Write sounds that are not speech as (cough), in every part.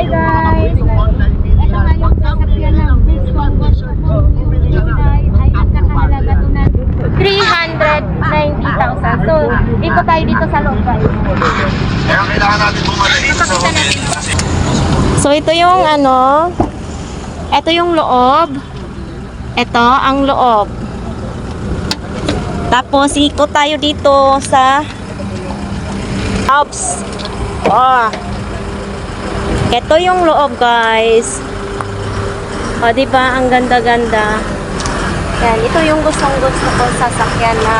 Hi guys! Ito nga yung sasakyan ng gustong gusto ko. Ay, ay nagkakahalaga to ng 390,000. So, ikot tayo dito sa loob guys. Kaya kailangan natin bumalik sa Ipakita natin. So, ito yung ano, ito yung loob. Ito ang loob. Tapos, ikot tayo dito sa Alps. Oh. Ito yung loob, guys. O, di ba? Ang ganda-ganda. Yan, ito yung gustong gusto ko sasakyan na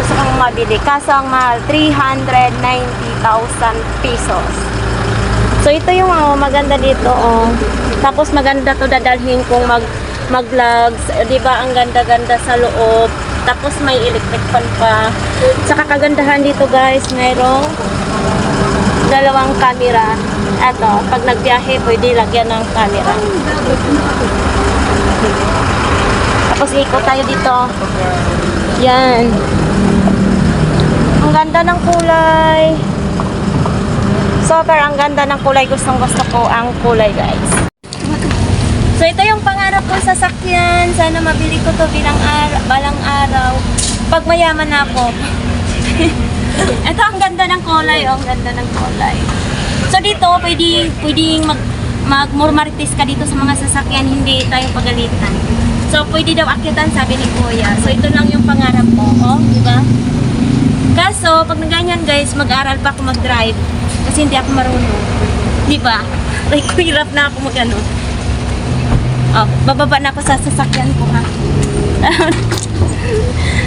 gusto kong mabili. Kaso ang mahal, 390,000 pesos. So ito yung oh, maganda dito oh. Tapos maganda to dadalhin kung mag maglags, 'di ba? Ang ganda-ganda sa loob. Tapos may electric fan pa. Sa kagandahan dito, guys, mayroong dalawang camera. Eto, pag nagbiyahe, pwede lagyan ng camera. Tapos ikot tayo dito. Yan. Ang ganda ng kulay. Super, ang ganda ng kulay. Gustong gusto ko ang kulay, guys. So, ito yung pangarap ko sa sakyan. Sana mabili ko to bilang ar balang araw. Pag mayaman ako. (laughs) ito, ang ganda ng kulay. Oh, ang ganda ng kulay. So, dito, pwede, pwedeng mag magmurmaritis ka dito sa mga sasakyan, hindi tayo pagalitan. So, pwede daw akitan, sabi ni Kuya. So, ito lang yung pangarap ko. Oh, di ba? Kaso, pag naganyan guys, mag-aral pa ako mag-drive. Kasi hindi ako marunong. Di ba? (laughs) Like, hirap na ako mag-ano. Oh, bababa na ako sa sasakyan ko ha. (laughs)